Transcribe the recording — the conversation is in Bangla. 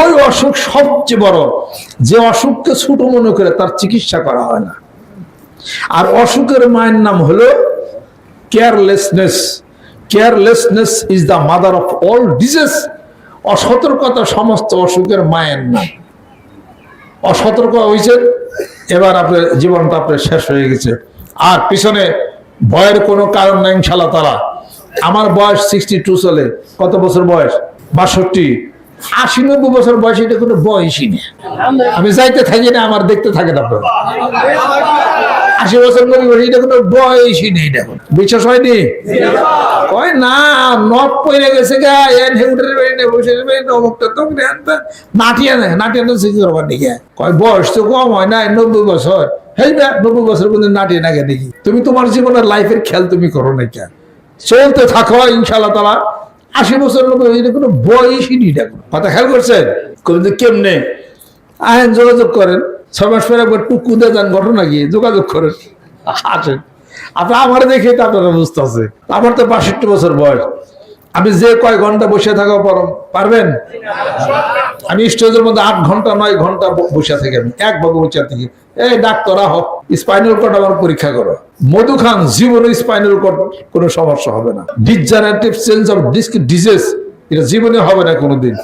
ওই অসুখ সবচেয়ে বড়। যে অসুখকে ছোট মনে করে তার চিকিৎসা করা হয় না। আর অসুখের মায়ের নাম হলো carelessness carelessness is the mother of all disease অসতর্কতা সমস্ত অসুখের মায়ের নাম। অসতর্ক হয়েছে, এবার আপনার জীবনটা আপনার শেষ হয়ে গেছে। আর পিছনে ভয়ের কোনো কারণ নাই ইনশাল্লাহ তারা আমার বয়স সিক্সটি টু চলে কত বছর বয়স? বাষট্টি। আশি নব্বই বছর বয়স এটা কোনো বয়সই নেই। আমি যাইতে থাকি না, আমার দেখতে থাকে না আশি বছর বছর এটা কোনো বয়সই নেই এটা বিশ্বাস হয়নি? কয়, না গেছে গা, এন বেরিয়ে বসে আনতে নাটিয়ে নাটিয়ে করবার দিকে কয়, বয়স তো কম হয় না, নব্বই বছর। হেই না নব্বই বছর নাটিয়ে দেখি। তুমি তোমার জীবনের লাইফের খেয়াল তুমি করো না কেন? চলতে থাকো ইনশাল্লাহ তালা আশি বছর নব্বই এটা কোনো বয়সই দেখো কথা খেয়াল করছেন? কিন্তু কেমনে? আহেন যোগাযোগ করেন, ছয় মাস পরে একবার টুকু দিয়ে যান, ঘটনা কি? যোগাযোগ করেন। আসেন। আপনার আমার দেখে তো আপনার অবস্থা আছে। আমার তো বাষট্টি বছর বয়স। আমি যে কয় ঘণ্টা বসে থাকা পর পারবেন? আমি স্টেজের মধ্যে আট ঘণ্টা, নয় ঘণ্টা বসে থাকি আমি। একভাবে বসে থাকি। এই ডাক্তার আহ স্পাইনাল কর্ড আবার পরীক্ষা করো। মধু খান, জীবনে স্পাইনাল কর্ড কোনো সমস্যা হবে না। Degenerative change of disc disease এটা জীবনে হবে না কোনোদিন।